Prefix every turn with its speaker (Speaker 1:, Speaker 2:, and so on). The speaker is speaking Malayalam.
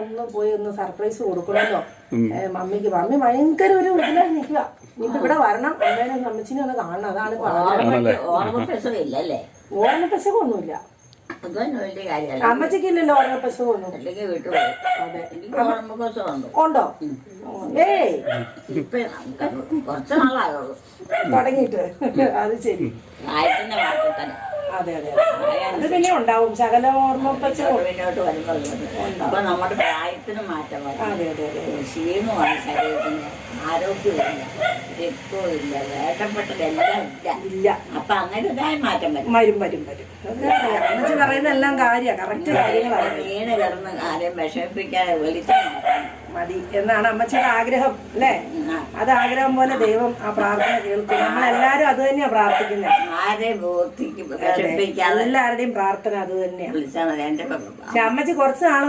Speaker 1: ഒന്ന് പോയി ഒന്ന് സർപ്രൈസ് കൊടുക്കണമല്ലോ മമ്മിക്ക്. മമ്മി ഭയങ്കര ഒരു ഇതിലായി നിൽക്കുക. ഇപ്പൊ ഇവിടെ വരണം. അമ്മേനെ ഒന്ന് അമ്മച്ചിനെ ഒന്ന് കാണണം. അതാണ് ഓർമ്മ
Speaker 2: വലിയ കാര്യമല്ല.
Speaker 1: അമ്മച്ചിക്കില്ലല്ലോ ഓർമ്മ
Speaker 2: ഓർമ്മപ്പെസവുണ്ട്
Speaker 1: ഉണ്ടോ? ഏയ്. തുടങ്ങിയിട്ട്. അത് ശരി. അതെ അതെ അത്. പിന്നെ ഉണ്ടാവും. ശകല ഓർമ്മ
Speaker 2: മുന്നോട്ട് വരുമ്പോൾ അപ്പൊ നമ്മുടെ പ്രായത്തിന് മാറ്റം വരും.
Speaker 1: അതെ അതെ അതെ.
Speaker 2: ക്ഷീണമാണ് ശരീരത്തിന്. ആരോഗ്യമില്ല രക്തവും ഇല്ല. വേണ്ടപ്പെട്ടതെല്ലാം ഇല്ല.
Speaker 1: ഇല്ല.
Speaker 2: അപ്പൊ അങ്ങനേതായ മാറ്റം വരും.
Speaker 1: വരും വരും വരും. അമ്മച്ചി പറയുന്ന എല്ലാം കാര്യമാണ് കറക്റ്റ് കാര്യങ്ങളാണ്.
Speaker 2: വീണ് കിടന്ന് ആരെയും വിഷമിപ്പിക്കാതെ വിളിച്ചു
Speaker 1: മതി എന്നാണ് അമ്മച്ചിയുടെ ആഗ്രഹം അല്ലേ? അത് ആഗ്രഹം പോലെ ദൈവം ആ പ്രാർത്ഥന കേൾക്കും. നമ്മളെല്ലാരും അത് തന്നെയാ പ്രാർത്ഥിക്കുന്നത് എല്ലാവരുടെയും പ്രാർത്ഥന അത് തന്നെയാണ് പക്ഷെ അമ്മച്ചി കുറച്ച് നാൾ